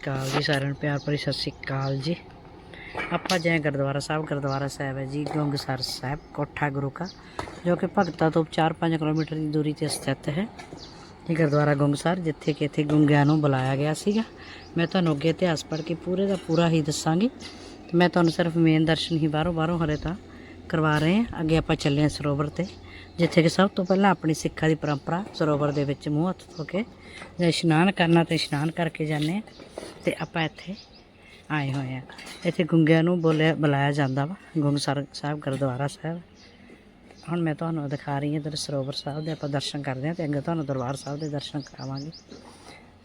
ਅਕਾਲ ਜੀ, ਸਾਰਿਆਂ ਨੂੰ ਪਿਆਰ ਭਰੀ ਸਤਿ ਸ੍ਰੀ ਅਕਾਲ ਜੀ। ਆਪਾਂ ਜੈ ਗੁਰਦੁਆਰਾ ਸਾਹਿਬ ਗੁਰਦੁਆਰਾ ਸਾਹਿਬ ਹੈ ਜੀ, ਗੰਗਸਰ ਸਾਹਿਬ, ਕੋਠਾ ਗੁਰੂ ਕਾ, ਜੋ ਕਿ ਭਗਤਾ ਤੋਂ 4-5 ਕਿਲੋਮੀਟਰ ਦੀ ਦੂਰੀ ਤੇ ਸਥਿਤ ਹੈ। ਇਹ ਗੁਰਦੁਆਰਾ ਗੰਗਸਰ, ਜਿੱਥੇ ਕਿ ਇੱਥੇ ਗੁੰਗਿਆਂ ਨੂੰ ਬੁਲਾਇਆ ਗਿਆ ਸੀਗਾ। ਮੈਂ ਤੁਹਾਨੂੰ ਅੱਗੇ ਇਤਿਹਾਸ ਪੜ੍ਹ ਕੇ ਪੂਰੇ ਦਾ ਪੂਰਾ ਹੀ ਦੱਸਾਂਗੀ। ਮੈਂ ਤੁਹਾਨੂੰ ਸਿਰਫ ਮੇਨ ਦਰਸ਼ਨ ਹੀ ਬਾਹਰੋਂ ਬਾਹਰੋਂ ਹਰੇ ਤਾਂ ਕਰਵਾ ਰਹੇ ਹਾਂ। ਅੱਗੇ ਆਪਾਂ ਚੱਲੇ ਹਾਂ ਸਰੋਵਰ ਤੇ। ਜਿੱਥੇ ਕਿ ਸਭ ਤੋਂ ਪਹਿਲਾਂ ਆਪਣੀ ਸਿੱਖਾਂ ਦੀ ਪਰੰਪਰਾ ਸਰੋਵਰ ਦੇ ਵਿੱਚ ਮੂੰਹ ਹੱਥ ਧੋ ਕੇ ਇਸ਼ਨਾਨ ਕਰਨਾ ਤੇ ਇਸ਼ਨਾਨ ਕਰਕੇ ਜਾਂਦੇ ਹਾਂ ਤੇ ਆਪਾਂ ਇੱਥੇ ਆਏ ਹੋਏ ਆ ਇੱਥੇ ਗੁੰਗਿਆਂ ਨੂੰ ਬੋਲਿਆ, ਬੁਲਾਇਆ ਜਾਂਦਾ ਵਾ ਗੁੰਗਸਰ ਸਾਹਿਬ ਗੁਰਦੁਆਰਾ ਸਾਹਿਬ। ਹੁਣ ਮੈਂ ਤੁਹਾਨੂੰ ਦਿਖਾ ਰਹੀ ਹਾਂ ਇਧਰ ਸਰੋਵਰ ਸਾਹਿਬ ਦੇ ਆਪਾਂ ਦਰਸ਼ਨ ਕਰਦੇ ਹਾਂ ਤੇ ਅੱਗੇ ਤੁਹਾਨੂੰ ਦਰਬਾਰ ਸਾਹਿਬ ਦੇ ਦਰਸ਼ਨ ਕਰਾਵਾਂਗੇ।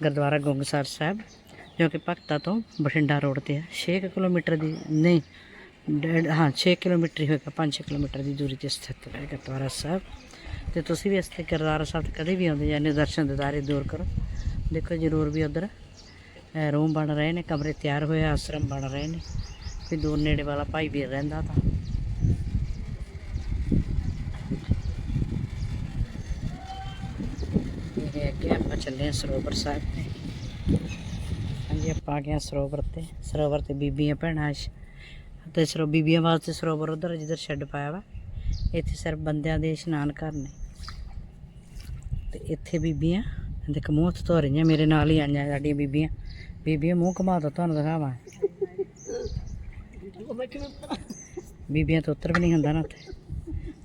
ਗੁਰਦੁਆਰਾ ਗੁੰਗਸਰ ਸਾਹਿਬ, ਜੋ ਕਿ ਭਗਤਾ ਤੋਂ ਬਠਿੰਡਾ ਰੋਡ ਤੇ ਹੈ 6 ਕਿਲੋਮੀਟਰ ਦੀ, ਨਹੀਂ ਡੇਢ, ਹਾਂ 6 ਕਿਲੋਮੀਟਰ ਹੀ ਹੋਏਗਾ 5 ਕਿਲੋਮੀਟਰ ਦੀ ਦੂਰੀ ਤੇ ਸਥਿਤ ਹੈ ਗੁਰਦੁਆਰਾ ਸਾਹਿਬ। ਤੇ ਤੁਸੀਂ ਵੀ ਇੱਥੇ ਗੁਰਦੁਆਰਾ ਸਾਹਿਬ ਕਦੇ ਵੀ ਆਉਂਦੇ ਜਾਂਦੇ ਦਰਸ਼ਨ ਦਿਦਾਰੇ ਦੂਰ ਕਰੋ। ਦੇਖੋ, ਜ਼ਰੂਰ ਵੀ ਉਧਰ ਰੂਮ ਬਣ ਰਹੇ ਨੇ, ਕਮਰੇ ਤਿਆਰ ਹੋਏ, ਆਸ਼ਰਮ ਬਣ ਰਹੇ ਨੇ। ਵੀ ਦੂਰ ਨੇੜੇ ਵਾਲਾ ਭਾਈ ਵੀਰ ਰਹਿੰਦਾ ਤਾਂ। ਇਹ ਅੱਗੇ ਆਪਾਂ ਚੱਲੇ ਹਾਂ ਸਰੋਵਰ ਸਾਹਿਬ ਤੇ। ਹਾਂਜੀ, ਆਪਾਂ ਆ ਗਏ ਹਾਂ ਸਰੋਵਰ ਤੇ। ਸਰੋਵਰ ਤੇ ਬੀਬੀਆਂ, ਭੈਣਾਂ ਤੇ ਸਰੋ ਬੀਬੀਆਂ ਵਾਸਤੇ ਸਰੋਵਰ ਉਧਰ ਜਿੱਧਰ ਸ਼ੈੱਡ ਪਾਇਆ ਵਾ। ਇੱਥੇ ਸਿਰਫ ਬੰਦਿਆਂ ਦੇ ਇਸ਼ਨਾਨ ਕਰਨੇ ਨੇ। ਤੇ ਇੱਥੇ ਬੀਬੀਆਂ ਦੇਖ ਮੂੰਹ ਹੱਥ ਧੋ ਰਹੀਆਂ, ਮੇਰੇ ਨਾਲ ਹੀ ਆਈਆਂ ਸਾਡੀਆਂ ਬੀਬੀਆਂ। ਬੀਬੀਆਂ, ਮੂੰਹ ਘੁਮਾ ਦੋ, ਤੁਹਾਨੂੰ ਦਿਖਾਵਾਂ। ਬੀਬੀਆਂ ਤੋਂ ਉੱਤਰ ਵੀ ਨਹੀਂ ਹੁੰਦਾ ਨਾ ਉੱਥੇ।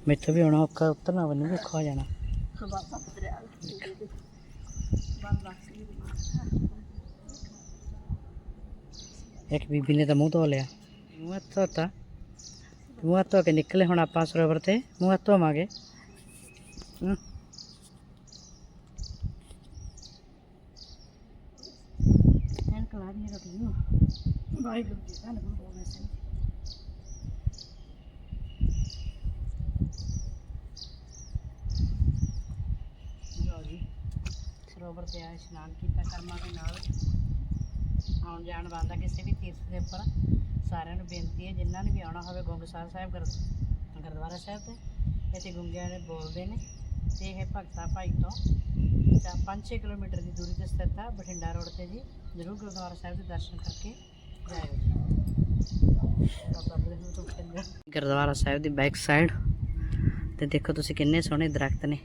ਮੈਥੋਂ ਵੀ ਆਉਣਾ ਔਖਾ, ਉਤਰਨਾ ਵੀ ਨਹੀਂ ਔਖਾ ਹੋ ਜਾਣਾ। ਇੱਕ ਬੀਬੀ ਨੇ ਤਾਂ ਮੂੰਹ ਧੋ ਲਿਆ। ਮੂੰਹ ਹੱਥ ਧੋਤਾ ਮੂੰਹ ਹੱਥ ਧੋ ਕੇ ਨਿਕਲੇ ਹੁਣ ਆਪਾਂ ਸਰੋਵਰ ਤੇ ਮੂੰਹ ਹੱਥ ਧੋਵਾਂਗੇ ਹਮ। ਐਨਕ ਨੂੰ ਵਾਹਿਗੁਰੂ ਜੀ ਦਾ ਨਾਮ ਬੋਲਣਾ ਸੀ ਸਰੋਵਰ ਤੇ ਆਏ ਇਸ਼ਨਾਨ ਕੀਤਾ ਕਰਮਾਂ ਦੇ ਨਾਲ ਆਉਣ ਜਾਣ ਵਾਲਾ ਕਿਸੇ ਵੀ ਤੀਰਥ ਦੇ ਉੱਪਰ ਸਾਰਿਆਂ ਨੂੰ ਬੇਨਤੀ ਹੈ, ਜਿਨ੍ਹਾਂ ਨੇ ਵੀ ਆਉਣਾ ਹੋਵੇ ਗੁੰਗਸਰ ਸਾਹਿਬ ਗੁਰ- ਗੁਰਦੁਆਰਾ ਸਾਹਿਬ ਤੇ, ਇੱਥੇ ਗੁੰਗਿਆਂ ਦੇ ਬੋਲਦੇ ਨੇ। ਤੇ ਇਹ ਭਗਤਾ ਭਾਈ ਤੋਂ 5-6 ਕਿਲੋਮੀਟਰ ਦੀ ਦੂਰੀ ਤੇ ਸਥਿਤ ਹੈ ਬਠਿੰਡਾ ਰੋਡ ਤੇ ਜੀ। ਜ਼ਰੂਰ ਗੁਰਦੁਆਰਾ ਸਾਹਿਬ ਦੇ ਦਰਸ਼ਨ ਕਰਕੇ ਜਾਇਓ ਜੀ। ਗੁਰਦੁਆਰਾ ਸਾਹਿਬ ਦੀ ਬੈਕ ਸਾਈਡ ਤੇ ਦੇਖੋ ਤੁਸੀਂ ਕਿੰਨੇ ਸੋਹਣੇ ਦਰਖਤ ਨੇ।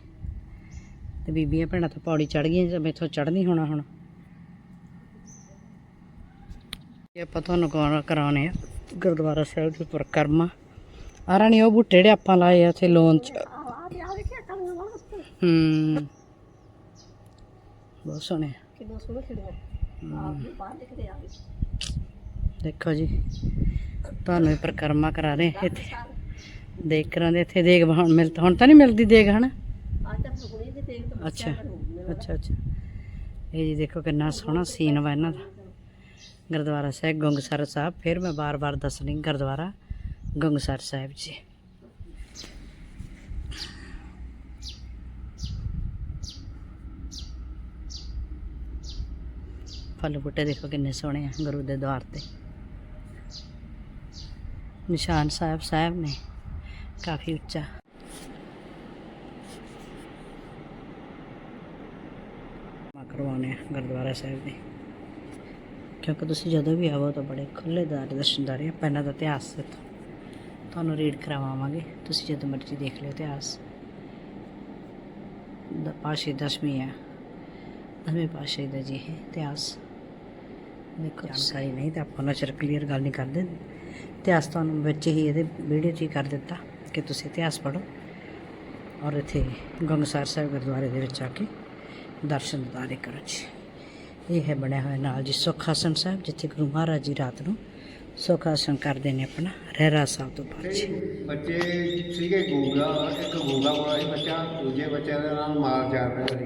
ਤੇ ਬੀਬੀਆਂ ਭੈਣਾਂ ਤੋਂ ਪੌੜੀ ਚੜ ਗਈਆਂ ਜੇ ਇੱਥੋਂ ਚੜ ਨਹੀਂ ਹੋਣਾ ਹੁਣ। ਇਹ ਆਪਾਂ ਤੁਹਾਨੂੰ ਕਰਾ- ਕਰਾਉਣੇ ਆ। ਗੁਰਦੁਆਰਾ ਸਾਹਿਬ ਦੀ ਪਰਿਕਰਮਾ ਆ ਰਾਣੀ ਉਹ ਬੂਟੇ ਜਿਹੜੇ ਆਪਾਂ ਲਾਏ ਆ ਇੱਥੇ ਲੋਨ ਚ। ਹੂੰ। ਬਹੁਤ ਸੋਹਣੇ ਕਿੰਨਾ ਸੋਹਣਾ ਖਿੜਿਆ। ਹੂੰ। ਬਾਹਰ ਦਿਖਦੇ ਆ ਦੇਖੋ ਜੀ ਤੁਹਾਨੂੰ ਇਹ ਪਰਿਕਰਮਾ ਕਰਾ ਰਹੇ ਇੱਥੇ। ਦੇਖ ਕਰਾਂਦੇ ਇੱਥੇ ਦੇਖ ਹੁਣ ਮਿਲ ਹੁਣ ਤਾਂ ਨਹੀਂ ਮਿਲਦੀ ਦੇਖ ਹਨਾ? ਅੱਛਾ। ਅੱਛਾ ਅੱਛਾ। ਇਹ ਜੀ ਦੇਖੋ ਕਿੰਨਾ ਸੋਹਣਾ ਸੀਨ ਵਾ ਇਹਨਾਂ ਦਾ। ਗੁਰਦੁਆਰਾ ਸਾਹਿਬ, ਗੰਗਸਰ ਸਾਹਿਬ। ਫਿਰ ਮੈਂ ਬਾਰ-ਬਾਰ ਦੱਸਣੀ ਗੁਰਦੁਆਰਾ, ਗੰਗਸਰ ਸਾਹਿਬ ਜੀ। ਫਲ ਬੂਟੇ ਦੇਖੋ ਕਿੰਨੇ ਸੋਹਣੇ ਆ ਗੁਰੂ ਦੇ ਦਵਾਰ ਤੇ। ਨਿਸ਼ਾਨ ਸਾਹਿਬ ਸਾਹਿਬ ਨੇ ਕਾਫੀ ਉੱਚਾ। ਕਰਵਾਉਣੇ ਆ ਗੁਰਦੁਆਰਾ ਸਾਹਿਬ ਦੇ। ਕਿਉਂਕਿ ਤੁਸੀਂ ਜਦੋਂ ਵੀ ਆਵੋ ਤਾਂ ਬੜੇ ਖੁੱਲ੍ਹੇਦਾਰ ਦਾਰ ਦਰਸ਼ਨਦਾਰੀ ਪਹਿਲਾਂ ਦਾ ਇਤਿਹਾਸ ਇੱਥੋਂ ਤੁਹਾਨੂੰ ਰੀਡ ਕਰਵਾਵਾਂਗੇ ਤੁਸੀਂ ਜਦੋਂ ਮਰਜ਼ੀ ਦੇਖ ਲਿਓ ਇਤਿਹਾਸ। ਦਾ, ਪਾਸ਼ੇ ਦਸ਼ਮੀ ਹੈ। ਦਸਵੇਂ ਪਾਸ਼ੇ ਦਾ ਜੀ ਇਹ ਇਤਿਹਾਸ। ਦੇਖੋ ਜਾਣਕਾਰੀ ਨਹੀਂ ਤਾਂ ਆਪਾਂ ਉਹਨਾਂ ਨਚਰ ਕਲੀਅਰ ਗੱਲ ਨਹੀਂ ਕਰਦੇ। ਇਤਿਹਾਸ ਤੁਹਾਨੂੰ ਵਿੱਚ ਹੀ ਇਹਦੇ ਵੀਡੀਓ 'ਚ ਹੀ ਕਰ ਦਿੱਤਾ ਕਿ ਤੁਸੀਂ ਇਤਿਹਾਸ ਪੜ੍ਹੋ। ਔਰ ਇੱਥੇ ਗੰਗਸਰ ਸਾਹਿਬ ਗੁਰਦੁਆਰੇ ਦੇ ਵਿੱਚ ਆ ਕੇ ਦਰਸ਼ਨ ਦਿਦਾਰੇ ਕਰੋ ਜੀ। ਇਹ ਹੈ ਬਣਿਆ ਹੋਇਆ ਨਾਲ ਜੀ ਸੁੱਖ ਸਾਹਿਬ, ਜਿੱਥੇ ਗੁਰੂ ਮਹਾਰਾਜ ਜੀ ਰਾਤ ਨੂੰ ਸੁੱਖ ਆਸਣ ਕਰਦੇ ਨੇ ਆਪਣਾ, ਰਹਿਰਾ ਸਾਹਿਬ ਤੋਂ ਬਾਅਦ ਜੀ। ਬੱਚੇ ਸੀਗੇ ਗੂੰਗਾ, ਇੱਕ ਗੂੰਗਾ ਵਾਲਾ ਹੀ ਬੱਚਾ, ਦੂਜੇ ਬੱਚਿਆਂ ਦੇ ਨਾਲ ਮਾਰ ਜਾ ਰਿਹਾ ਸੀ।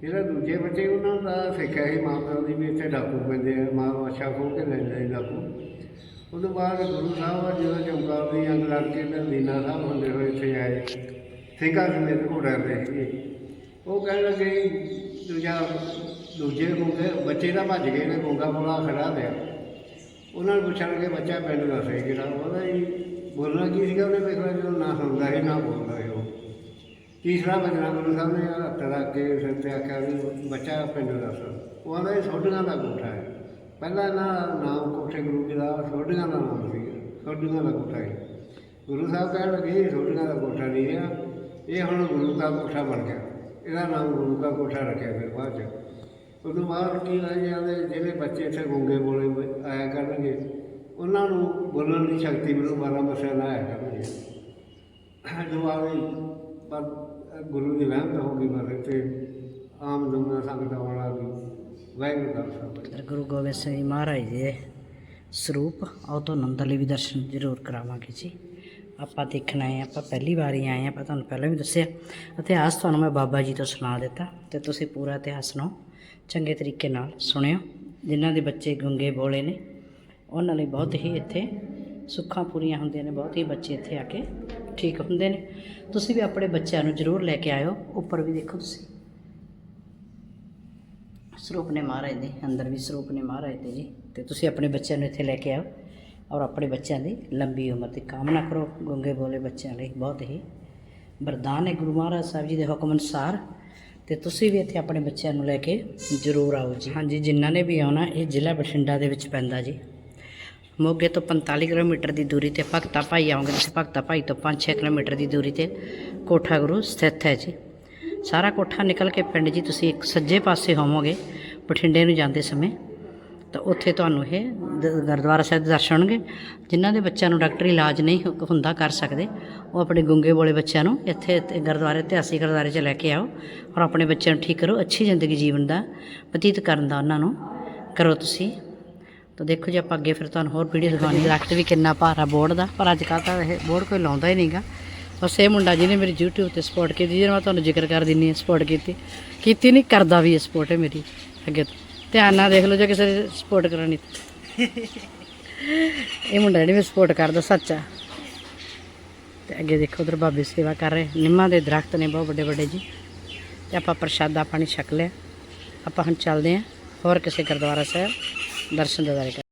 ਜਿਹੜਾ ਦੂਜੇ ਬੱਚੇ ਉਹਨਾਂ ਦਾ ਸਿੱਖਿਆ ਸੀ, ਮਾਂ ਪਿਓ ਦੀ ਵੀ ਇੱਥੇ ਡਾਕੂ ਪੈਂਦੇ ਆ, ਮਾਂ ਅੱਛਾ ਖੋਹ ਕੇ ਲੈ ਜਾਂਦੇ ਡਾਕੂ। ਉਸ ਤੋਂ ਬਾਅਦ ਗੁਰੂ ਸਾਹਿਬ ਜਦੋਂ ਚਮਕੌਰ ਦੀ ਅੰਗ ਲੜ ਕੇ ਤੇ ਦੀਨਾ ਸਾਹਿਬ ਹੁੰਦੇ ਹੋਏ ਇੱਥੇ ਆਏ। ਸਿੰਘਾਂ ਸਮੇਤ ਉਹ ਰਹਿੰਦੇ ਉਹ ਕਹਿਣ ਲੱਗੇ ਦੂਜਾ ਦੂਜੇ ਗੂੰਗੇ, ਬੱਚੇ ਤਾਂ ਭੱਜ ਗਏ ਨੇ, ਗੂੰਗਾ ਬੋਲਾ ਖੜਾ ਪਿਆ। ਉਹਨਾਂ ਨੂੰ ਪੁੱਛਣ ਲੱਗੇ, ਬੱਚਾ ਪਿੰਡ ਦਾ ਸਹੀ ਕਿਹੜਾ? ਉਹਦਾ ਜੀ, ਬੋਲਣਾ ਕੀ ਸੀਗਾ ਉਹਨੇ? ਵੇਖਿਆ ਜਦੋਂ ਨਾ ਸੁਣਦਾ ਸੀ, ਨਾ ਬੋਲਦਾ ਸੀ ਉਹ। ਤੀਸਰਾ ਬਚਨਾ ਗੁਰੂ ਸਾਹਿਬ ਨੇ ਹੱਥ ਰੱਖ ਕੇ ਸਿਰ ਤੇ ਆਖਿਆ ਵੀ ਬੱਚਾ ਪਿੰਡ ਦਾ ਸਰ ਉਹ ਆਂਦਾ ਇਹ ਸੋਢੀਆਂ ਦਾ ਕੋਠਾ ਹੈ। ਪਹਿਲਾਂ ਇਹਨਾਂ ਦਾ ਨਾਮ ਕੋਠੇ ਗੁਰੂ ਜੀ ਦਾ ਸੋਢੀਆਂ ਦਾ ਨਾਮ ਸੀ। ਸੋਢੀਆਂ ਦਾ ਕੋਠਾ ਸੀ। ਗੁਰੂ ਸਾਹਿਬ ਕਹਿਣ ਲੱਗੇ, ਇਹ ਸੋਢੀਆਂ ਦਾ ਕੋਠਾ ਨਹੀਂ ਆ ਇਹ ਹੁਣ ਗੁਰੂ ਦਾ ਕੋਠਾ ਬਣ ਗਿਆ। ਇਹਦਾ ਨਾਮ ਗੁਰੂ ਦਾ ਕੋਠਾ ਰੱਖਿਆ ਫਿਰ ਬਾਅਦ ਚ। ਉਦੋਂ ਬਾਅਦ ਕੀ ਹੋਇਆ ਜਾਂਦੇ ਜਿਹੜੇ ਬੱਚੇ ਇੱਥੇ ਗੁੰਗੇ ਬੋਲੇ ਹੋਏ, ਆਇਆ ਕਰਨਗੇ। ਉਹਨਾਂ ਨੂੰ ਬੋਲਣ ਦੀ ਸ਼ਕਤੀ ਮਿਲੂ ਬਾਰਾਂ ਮਸਿਆ ਨਾ ਆਇਆ ਕਰਨਗੇ। ਦੁਆਰੇ ਪਰ ਗੁਰੂ ਦੀ ਰਹਿਮਤ ਹੋ ਗਈ ਬਸ ਤੇ ਆਮ ਦੁਨੀਆ ਸੰਗਤ ਆਉਣ ਲੱਗ ਵਾਹਿਗੁਰੂ ਦਾ ਖਾਲਸਾ ਗੁਰੂ ਗੋਬਿੰਦ ਸਿੰਘ ਜੀ ਮਹਾਰਾਜ ਜੀ ਦੇ ਸਰੂਪ, ਆਓ ਤੋਂ ਨੰਦ ਵੀ ਦਰਸ਼ਨ ਜ਼ਰੂਰ ਕਰਾਵਾਂਗੇ ਜੀ। ਆਪਾਂ ਦੇਖਣ ਆਏ ਆਪਾਂ ਪਹਿਲੀ ਵਾਰ ਹੀ ਆਏ ਹਾਂ, ਆਪਾਂ ਤੁਹਾਨੂੰ ਪਹਿਲਾਂ ਵੀ ਦੱਸਿਆ। ਇਤਿਹਾਸ ਤੁਹਾਨੂੰ ਮੈਂ ਬਾਬਾ ਜੀ ਤੋਂ ਸੁਣਾ ਦਿੱਤਾ, ਤੇ ਤੁਸੀਂ ਪੂਰਾ ਇਤਿਹਾਸ ਨੂੰ ਚੰਗੇ ਤਰੀਕੇ ਨਾਲ ਸੁਣਿਓ ਜਿਨ੍ਹਾਂ ਦੇ ਬੱਚੇ ਗੁੰਗੇ ਬੋਲੇ ਨੇ। ਉਹਨਾਂ ਲਈ ਬਹੁਤ ਹੀ ਇੱਥੇ ਸੁੱਖਾਂ ਪੂਰੀਆਂ ਹੁੰਦੀਆਂ ਨੇ, ਬਹੁਤ ਹੀ ਬੱਚੇ ਇੱਥੇ ਆ ਕੇ ਠੀਕ ਹੁੰਦੇ ਨੇ। ਤੁਸੀਂ ਵੀ ਆਪਣੇ ਬੱਚਿਆਂ ਨੂੰ ਜ਼ਰੂਰ ਲੈ ਕੇ ਆਇਓ, ਉੱਪਰ ਵੀ ਦੇਖੋ ਤੁਸੀਂ। ਸਰੂਪ ਨੇ ਮਹਾਰਾਜ ਦੇ, ਅੰਦਰ ਵੀ ਸਰੂਪ ਨੇ ਮਹਾਰਾਜ ਦੇ ਜੀ। ਤੇ ਤੁਸੀਂ ਆਪਣੇ ਬੱਚਿਆਂ ਨੂੰ ਇੱਥੇ ਲੈ ਕੇ ਆਓ ਔਰ ਆਪਣੇ ਬੱਚਿਆਂ ਦੀ ਲੰਬੀ ਉਮਰ ਦੀ ਕਾਮਨਾ ਕਰੋ। ਗੁੰਗੇ ਬੋਲੇ ਬੱਚਿਆਂ ਲਈ ਬਹੁਤ ਹੀ ਵਰਦਾਨ ਹੈ। ਗੁਰੂ ਮਹਾਰਾਜ ਸਾਹਿਬ ਜੀ ਦੇ ਹੁਕਮ ਅਨੁਸਾਰ ਤੇ ਤੁਸੀਂ ਵੀ ਇੱਥੇ ਆਪਣੇ ਬੱਚਿਆਂ ਨੂੰ ਲੈ ਕੇ ਜ਼ਰੂਰ ਆਓ ਜੀ। ਹਾਂਜੀ, ਜਿਨ੍ਹਾਂ ਨੇ ਵੀ ਆਉਣਾ, ਇਹ ਜ਼ਿਲ੍ਹਾ ਬਠਿੰਡਾ ਦੇ ਵਿੱਚ ਪੈਂਦਾ ਜੀ। ਮੋਗੇ ਤੋਂ 45 ਕਿਲੋਮੀਟਰ ਦੀ ਦੂਰੀ ਤੇ ਭਗਤਾ ਭਾਈ ਆਉਂਗੇ ਤੁਸੀਂ ਭਗਤਾ ਭਾਈ ਤੋਂ 5-6 ਕਿਲੋਮੀਟਰ ਦੀ ਦੂਰੀ ਤੇ ਕੋਠਾ ਗੁਰੂ ਸਥਿਤ ਹੈ ਜੀ। ਸਾਰਾ ਕੋਠਾ ਨਿਕਲ ਕੇ ਪਿੰਡ ਜੀ, ਤੁਸੀਂ ਇੱਕ ਸੱਜੇ ਪਾਸੇ ਹੋਵੋਗੇ ਬਠਿੰਡੇ ਨੂੰ ਜਾਂਦੇ ਸਮੇਂ, ਤਾਂ ਉੱਥੇ ਤੁਹਾਨੂੰ ਇਹ ਗੁਰਦੁਆਰਾ ਸਾਹਿਬ ਦੇ ਦਰਸ਼ਨ ਹੋਣਗੇ। ਜਿਨ੍ਹਾਂ ਦੇ ਬੱਚਿਆਂ ਨੂੰ ਡਾਕਟਰੀ ਇਲਾਜ ਨਹੀਂ ਹੁ- ਹੁੰਦਾ ਕਰ ਸਕਦੇ, ਉਹ ਆਪਣੇ ਗੁੰਗੇ ਬੋਲੇ ਬੱਚਿਆਂ ਨੂੰ ਇੱਥੇ ਗੁਰਦੁਆਰੇ, ਇਤਿਹਾਸਿਕ ਗੁਰਦੁਆਰੇ 'ਚ ਲੈ ਕੇ ਆਓ ਔਰ ਆਪਣੇ ਬੱਚਿਆਂ ਨੂੰ ਠੀਕ ਕਰੋ, ਅੱਛੀ ਜ਼ਿੰਦਗੀ ਜੀਵਨ ਦਾ ਬਤੀਤ ਕਰਨ ਦਾ ਉਹਨਾਂ ਨੂੰ ਕਰੋ ਤੁਸੀਂ। ਤਾਂ ਦੇਖੋ ਜੇ, ਆਪਾਂ ਅੱਗੇ ਫਿਰ ਤੁਹਾਨੂੰ ਹੋਰ ਵੀਡੀਓ ਦਿਖਾਉਣੀ ਦਰਖਤ ਵੀ ਕਿੰਨਾ ਭਾਰਾ ਬੋਰਡ ਦਾ, ਪਰ ਅੱਜ ਕੱਲ੍ਹ ਤਾਂ ਇਹ ਬੋਰਡ ਕੋਈ ਲਾਉਂਦਾ ਹੀ ਨਹੀਂਗਾ ਬਸ ਇਹ ਮੁੰਡਾ ਜਿਹਨੇ ਮੇਰੀ YouTube ਤੇ ਸਪੋਰਟ ਕੀਤੀ ਜਿਹਨੇ ਮੈਂ ਤੁਹਾਨੂੰ ਜ਼ਿਕਰ ਕਰ ਦਿੰਨੀ ਹਾਂ ਸਪੋਰਟ ਕੀਤੀ। ਕੀਤੀ ਨਹੀਂ, ਕਰਦਾ ਵੀ ਇਹ ਸਪੋਰਟ ਹੈ ਮੇਰੀ ਅੱਗੇ ਤੋਂ। ਧਿਆਨ ਨਾਲ ਦੇਖ ਲਓ ਜੇ ਕਿਸੇ ਦੀ ਸਪੋਰਟ ਕਰਨੀ। ਇਹ ਮੁੰਡਾ ਜਿਹੜੀ ਮੈਂ ਸਪੋਰਟ ਕਰਦਾ, ਸੱਚਾ ਤੇ ਅੱਗੇ ਦੇਖੋ ਉਧਰ ਬਾਬੇ ਸੇਵਾ ਕਰ ਰਹੇ। ਨਿੰਮਾਂ ਦੇ ਦਰਖਤ ਨੇ ਬਹੁਤ ਵੱਡੇ ਵੱਡੇ ਜੀ। ਤੇ ਆਪਾਂ ਪ੍ਰਸ਼ਾਦਾ ਪਾਣੀ ਛਕ ਲਿਆ। ਆਪਾਂ ਹੁਣ ਚੱਲਦੇ ਹਾਂ। ਹੋਰ ਕਿਸੇ ਗੁਰਦੁਆਰਾ ਸਾਹਿਬ ਦਰਸ਼ਨ ਦਿਦਾਰੇ ਕਰ